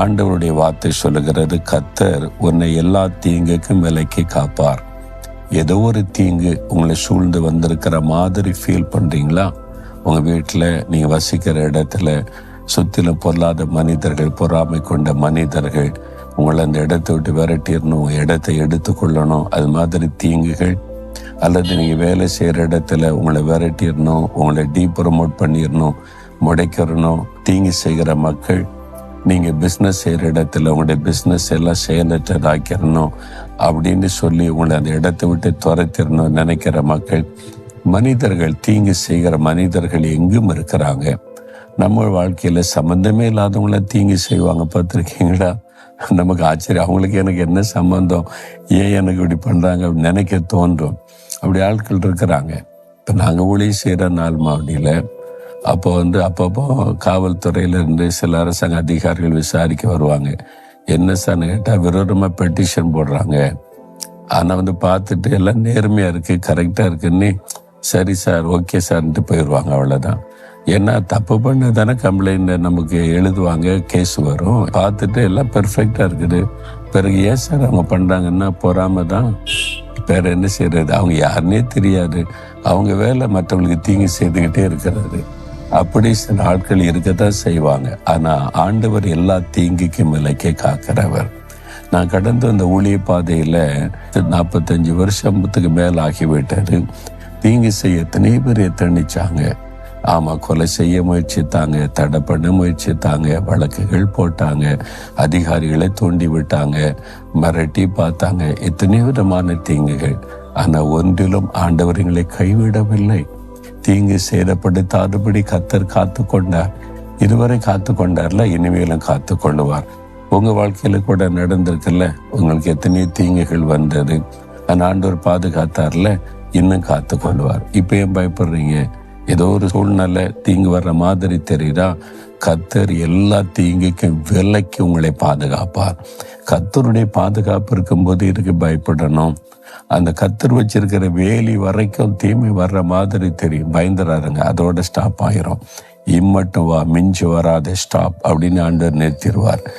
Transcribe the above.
ஆண்டவருடைய வார்த்தை சொல்லுகிறது கத்தர் உன்னை எல்லா தீங்குக்கும் விலைக்கு காப்பார். ஏதோ ஒரு தீங்கு உங்களை சூழ்ந்து வந்திருக்கிற மாதிரி ஃபீல் பண்ணுறீங்களா உங்கள் வீட்டில் நீங்கள் வசிக்கிற இடத்துல சுற்றிலும் பொல்லாத மனிதர்கள் பொறாமை கொண்ட மனிதர்கள் உங்களை அந்த இடத்தை விட்டு விரட்டிடணும் இடத்தை எடுத்துக்கொள்ளணும் அது மாதிரி தீங்குகள். அல்லது நீங்கள் வேலை செய்கிற இடத்துல உங்களை விரட்டிடணும் உங்களை டீ ப்ரொமோட் பண்ணிடணும் முடைக்கிறணும் தீங்கு செய்கிற மக்கள். நீங்க பிஸ்னஸ் செய்யற இடத்துல உங்களுடைய பிஸ்னஸ் எல்லாம் செயலற்றதாக்கிடணும் அப்படின்னு சொல்லி உங்களை அந்த இடத்தை விட்டு துரத்திடணும் நினைக்கிற மக்கள் மனிதர்கள் தீங்கு செய்கிற மனிதர்கள் எங்கும் இருக்கிறாங்க. நம்ம வாழ்க்கையில சம்பந்தமே இல்லாதவங்கள தீங்கு செய்வாங்க. பார்த்துருக்கீங்களா? நமக்கு ஆச்சரியம். அவங்களுக்கு எனக்கு என்ன சம்பந்தம்? ஏன் எனக்கு இப்படி பண்றாங்க? அப்படின்னு நினைக்க தோன்றும். அப்படி ஆட்கள் இருக்கிறாங்க. இப்போ நாங்கள் ஊழியம் செய்கிற நாள் மாவட்டியில் அப்போ வந்து அப்பப்போ காவல்துறையில இருந்து சில அரசாங்க அதிகாரிகள் விசாரிக்க வருவாங்க. என்ன சார்னு கேட்டால் விரோதமாக பெட்டிஷன் போடுறாங்க. ஆனால் வந்து பார்த்துட்டு எல்லாம் நேர்மையாக இருக்குது கரெக்டாக இருக்குன்னு சரி சார் ஓகே சார்ன்ட்டு போயிடுவாங்க அவ்வளோதான் ஏன்னா தப்பு பண்ண தானே கம்ப்ளைண்ட் நமக்கு எழுதுவாங்க கேஸ் வரும். பார்த்துட்டு எல்லாம் பெர்ஃபெக்டாக இருக்குது. பிறகு ஏன் சார் அவங்க பண்ணுறாங்கன்னா பொறாம தான். வேற என்ன செய்யறது அவங்க யாருன்னே தெரியாது. அவங்க வேலை மற்றவங்களுக்கு தீங்கு செய்துக்கிட்டே இருக்கிறது அப்படி சில ஆட்கள் இருக்கத்தான் செய்வாங்க. ஆனா ஆண்டவர் எல்லா தீங்குக்கும் விலைக்கே காக்கிறவர். நான் கடந்து அந்த ஊழிய பாதையில நாற்பத்தஞ்சு வருஷத்துக்கு மேல ஆகிவிட்டாரு தீங்கு செய்ய எத்தனை பேர் எத்தனிச்சாங்க ஆமா கொலை செய்ய முயற்சித்தாங்க தடை பண்ண முயற்சித்தாங்க வழக்குகள் போட்டாங்க அதிகாரிகளை தூண்டி விட்டாங்க மிரட்டி பார்த்தாங்க எத்தனை விதமான தீங்குகள். ஆனா ஒன்றிலும் ஆண்டவர்களை கைவிடவில்லை. தீங்கு சேதப்படுத்தாதபடி கத்தர் காத்து கொண்டார் இதுவரை காத்து கொண்டார்ல இனிமேலும் காத்து கொள்ளுவார் உங்க வாழ்க்கையில கூட நடந்திருக்குல்ல உங்களுக்கு எத்தனையோ தீங்குகள் வந்தது. அந்த ஆண்டவர் பாதுகாத்தார்ல இன்னும் காத்து கொள்ளுவார் இப்ப ஏன் பயப்படுறீங்க? ஏதோ ஒரு சூழ்நிலை தீங்கு வர்ற மாதிரி தெரியுதா? கத்தர் எல்லா தீங்குக்கும் விலைக்கு உங்களை பாதுகாப்பார். கத்தருடைய பாதுகாப்பு இருக்கும்போது இதுக்கு பயப்படணும்? அந்த கத்தர் வச்சிருக்கிற வேலி வரைக்கும் தீமை வர்ற மாதிரி தெரியும். பயந்துறாருங்க அதோட ஸ்டாப் ஆயிரும். இம்மட்டும் வா மிஞ்சு வராத ஸ்டாப் அப்படின்னு ஆண்டவர் நிறுத்திடுவார்.